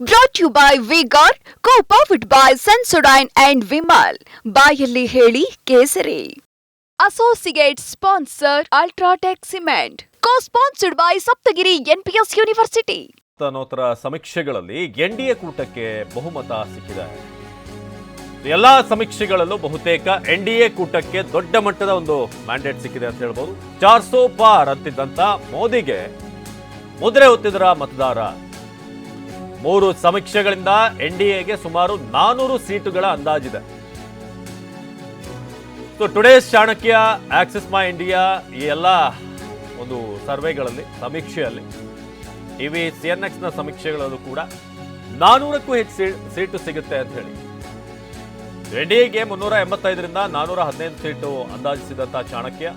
Brought you by Vigor co powered by Sensodyne and Vimal ಬಾಯಲ್ಲಿ ಹೇಳಿ ಕೇಸರಿ. Associate sponsor UltraTech cement co sponsored by Saptagiri NPS university ತನೋತ್ತರ ಸಮೀಕ್ಷೆಗಳಲ್ಲಿ NDA ಕೂಟಕ್ಕೆ ಬಹುಮತ ಸಿಕ್ಕಿದೆ. ಎಲ್ಲಾ ಸಮೀಕ್ಷೆಗಳಲ್ಲೂ ಬಹುತೇಕ ಎನ್ಡಿಎ ಕೂಟಕ್ಕೆ ದೊಡ್ಡ ಮಟ್ಟದ ಒಂದು ಮ್ಯಾಂಡೇಟ್ ಸಿಕ್ಕಿದೆ ಅಂತ ಹೇಳ್ಬೋದು. ಚಾರ್ಸೋ ಪಾರ್ ಅಂತಿದ್ದಂತ ಮೋದಿಗೆ ಮುದ್ರೆ ಹೊತ್ತಿದರ ಮತದಾರ ಮೂರು ಸಮೀಕ್ಷೆಗಳಿಂದ ಎನ್ ಡಿ ಎಗೆ ಸುಮಾರು ನಾನೂರು ಸೀಟುಗಳ ಅಂದಾಜಿದೆ. So today's Chanakya Axis My India ಈ ಎಲ್ಲ ಒಂದು ಸರ್ವೆಗಳಲ್ಲಿ, ಸಮೀಕ್ಷೆಯಲ್ಲಿ ಟಿವಿ ಸಿ ಎನ್ ಎಕ್ಸ್ನ ಸಮೀಕ್ಷೆಗಳಲ್ಲೂ ಕೂಡ ನಾನೂರಕ್ಕೂ ಹೆಚ್ಚು ಸೀಟು ಸಿಗುತ್ತೆ ಅಂತ ಹೇಳಿ. ಎನ್ ಡಿ ಎಗೆ ಮುನ್ನೂರ ಎಂಬತ್ತೈದರಿಂದ ನಾನೂರ ಹದಿನೈದು ಸೀಟು ಅಂದಾಜಿಸಿದಂಥ ಚಾಣಕ್ಯ.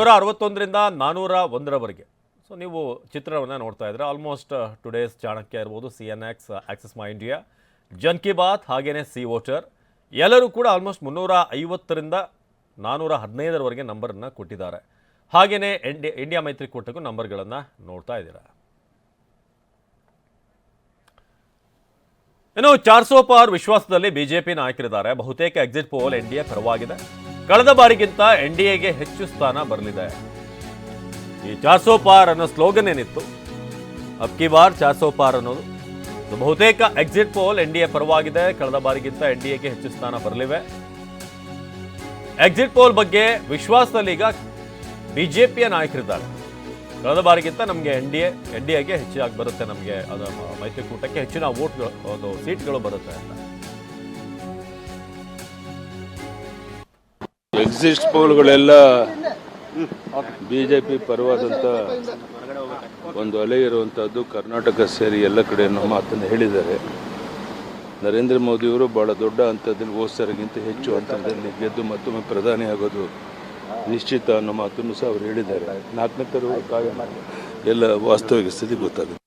ಮುನ್ನೂರ ಅರವತ್ತೊಂದರಿಂದ ನಾನ್ನೂರ ಒಂದರವರೆಗೆ ಸೊ ನೀವು ಚಿತ್ರವನ್ನು ನೋಡ್ತಾ ಇದ್ರೆ ಆಲ್ಮೋಸ್ಟ್ ಟುಡೇಸ್ ಚಾಣಕ್ಯ ಇರ್ಬೋದು C N X Axis My India Jan Ki Baat ಹಾಗೇನೆ ಸಿ ವೋಟರ್ ಎಲ್ಲರೂ ಕೂಡ ಆಲ್ಮೋಸ್ಟ್ ಮುನ್ನೂರ ಐವತ್ತರಿಂದ ನಾನ್ನೂರ ಹದಿನೈದರವರೆಗೆ ನಂಬರನ್ನು ಕೊಟ್ಟಿದ್ದಾರೆ. ಹಾಗೆಯೇ ಇಂಡಿ ಇಂಡಿಯಾ ಮೈತ್ರಿಕೂಟಕ್ಕೂ ನಂಬರ್ಗಳನ್ನು ನೋಡ್ತಾ ಇದ್ದೀರಾ. ಇನ್ನು ಚಾರ್ಸೋ ಪಾರ್ ವಿಶ್ವಾಸದಲ್ಲಿ ಬಿಜೆಪಿ ನಾಯಕರಿದ್ದಾರೆ. ಬಹುತೇಕ ಎಕ್ಸಿಟ್ ಪೋಲ್ ಎನ್ಡಿಎ ಪರವಾಗಿದೆ. ಕಳೆದ ಬಾರಿಗಿಂತ ಎನ್ ಡಿ ಎಗೆ ಹೆಚ್ಚು ಸ್ಥಾನ ಬರಲಿದೆ. ಈ ಪಾರ್ ಅನ್ನೋ ಸ್ಲೋಗನ್ ಏನಿತ್ತು? ಅಬ್ಕಿ ಬಾರ್ ಪಾರ್ ಅನ್ನೋದು. ಬಹುತೇಕ exit poll N D A ಪರವಾಗಿದೆ. ಕಳೆದ ಬಾರಿಗಿಂತ ಎನ್ ಡಿ ಎಗೆ ಹೆಚ್ಚು ಸ್ಥಾನ ಬರಲಿವೆ. ಎಕ್ಸಿಟ್ ಪೋಲ್ ಬಗ್ಗೆ ವಿಶ್ವಾಸದಲ್ಲಿ ಈಗ ಬಿಜೆಪಿಯ ನಾಯಕರಿದ್ದಾರೆ. ಕಳೆದ ಬಾರಿಗಿಂತ ನಮಗೆ N D A, N D ಎಗೆ ಹೆಚ್ಚಾಗಿ ಬರುತ್ತೆ ನಮಗೆ ಅದು ಮೈತ್ರಿಕೂಟಕ್ಕೆ ಹೆಚ್ಚಿನ ವೋಟ್ಗಳು ಒಂದು ಸೀಟ್ಗಳು ಬರುತ್ತೆ ಅಂತ. ಎಕ್ಸಿಸ್ಟ್ ಪೋಲ್ಗಳೆಲ್ಲ ಬಿ ಜೆ ಪಿ ಪರವಾದಂಥ ಒಂದು ಅಲೆ ಇರುವಂಥದ್ದು ಕರ್ನಾಟಕ ಸೇರಿ ಎಲ್ಲ ಕಡೆ ಮಾತನ್ನು ಹೇಳಿದ್ದಾರೆ. ನರೇಂದ್ರ ಮೋದಿಯವರು ಭಾಳ ದೊಡ್ಡ ಹಂತದಲ್ಲಿ ಓದ್ಸರಿಗಿಂತ ಹೆಚ್ಚು ಹಂತದಲ್ಲಿ ಗೆದ್ದು ಮತ್ತೊಮ್ಮೆ ಪ್ರಧಾನಿ ಆಗೋದು ನಿಶ್ಚಿತ ಅನ್ನೋ ಮಾತನ್ನು ಸಹ ಅವರು ಹೇಳಿದ್ದಾರೆ. ನಾಲ್ಕನೇ ಕಾಯಂ. ಎಲ್ಲ ವಾಸ್ತವಿಕ ಸ್ಥಿತಿ ಗೊತ್ತಾಗುತ್ತೆ.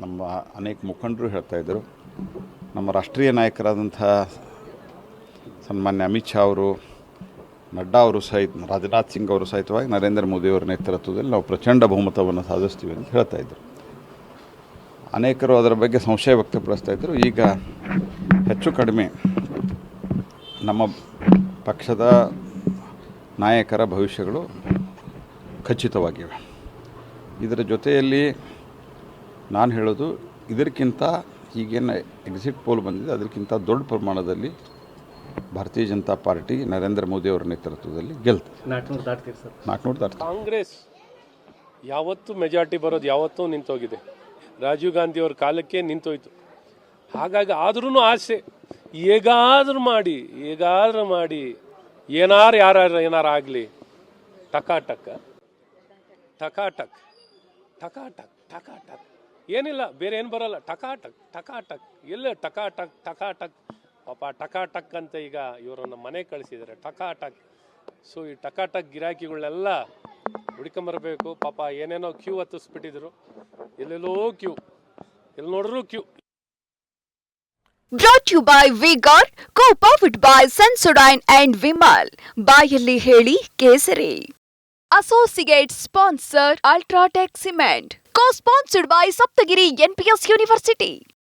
ನಮ್ಮ ಅನೇಕ ಮುಖಂಡರು ಹೇಳ್ತಾ ಇದ್ದರು. ನಮ್ಮ ರಾಷ್ಟ್ರೀಯ ನಾಯಕರಾದಂಥ ಸನ್ಮಾನ್ಯ ಅಮಿತ್ ಶಾ ಅವರು ನಡ್ಡಾ ಅವರು ಸಹಿತ, ರಾಜನಾಥ್ ಸಿಂಗ್ ಅವರು ಸಹಿತವಾಗಿ ನರೇಂದ್ರ ಮೋದಿಯವರ ನೇತೃತ್ವದಲ್ಲಿ ನಾವು ಪ್ರಚಂಡ ಬಹುಮತವನ್ನು ಸಾಧಿಸ್ತೀವಿ ಅಂತ ಹೇಳ್ತಾ ಇದ್ದರು ಅನೇಕರು ಅದರ ಬಗ್ಗೆ ಸಂಶಯ ವ್ಯಕ್ತಪಡಿಸ್ತಾ ಇದ್ದರು ಈಗ ಹೆಚ್ಚು ಕಡಿಮೆ ನಮ್ಮ ಪಕ್ಷದ ನಾಯಕರ ಭವಿಷ್ಯಗಳು ಖಚಿತವಾಗಿವೆ. ಇದರ ಜೊತೆಯಲ್ಲಿ ನಾನು ಹೇಳೋದು, ಇದಕ್ಕಿಂತ ಈಗೇನು ಎಕ್ಸಿಟ್ ಪೋಲ್ ಬಂದಿದೆ, ಅದಕ್ಕಿಂತ ದೊಡ್ಡ ಪ್ರಮಾಣದಲ್ಲಿ ಭಾರತೀಯ ಜನತಾ ಪಾರ್ಟಿ ನರೇಂದ್ರ ಮೋದಿ ಅವರ ನೇತೃತ್ವದಲ್ಲಿ ಗೆಲ್ತದೆ. ನಾಲ್ಕುನೂರು ದಾಟ್ತದೆ ಕಾಂಗ್ರೆಸ್ ಯಾವತ್ತೂ ಮೆಜಾರಿಟಿ ಬರೋದು ಯಾವತ್ತೂ ನಿಂತೋಗಿದೆ. ರಾಜೀವ್ ಗಾಂಧಿ ಅವ್ರ ಕಾಲಕ್ಕೆ ನಿಂತೋಯ್ತು. ಹಾಗಾಗಿ ಆದ್ರೂ ಆಸೆ. ಹೇಗಾದ್ರೂ ಮಾಡಿ ಹೇಗಾದ್ರೂ ಮಾಡಿ ಏನಾರು ಯಾರು ಏನಾರು ಆಗಲಿ. ಟಕಾಟಕ್ ಟಕಾಟಕ್ ಟಕಾಟಕ್ ಟಕಾಟಕ್. ಏನಿಲ್ಲ ಬೇರೆ ಏನು ಬರಲ್ಲ. ಟಕಾಟಕ್ ಟಕಾಟಕ್. ಎಲ್ಲ ಟಕಾಟಕ್ ಟಕಾಟಕ್. ಪಾಪ ಟಕಾಟಕ್ ಅಂತ ಈಗ ಇವರನ್ನ ಮನೆ ಕಳಿಸಿದ್ದಾರೆ. ಟಕಾಟಕ್. ಸೊ ಈ ಟಕಾಟಕ್ ಗಿರಾಕಿಗಳನ್ನೆಲ್ಲ ಹುಡ್ಕೊಂಬರಬೇಕು ಪಾಪ ಏನೇನೋ ಕ್ಯೂ ಹತ್ತಿಸ್ಬಿಟ್ಟಿದ್ರು. ಎಲ್ಲೆಲ್ಲೋ ಕ್ಯೂ. ಎಲ್ಲಿ ನೋಡಿದ್ರು queue. Brought you by Vigor co powered by Sensodyne and Vimal ಬಾಯಲ್ಲಿ ಹೇಳಿ ಕೇಸರಿ. Associate sponsor UltraTech cement co sponsored by Saptagiri NPS university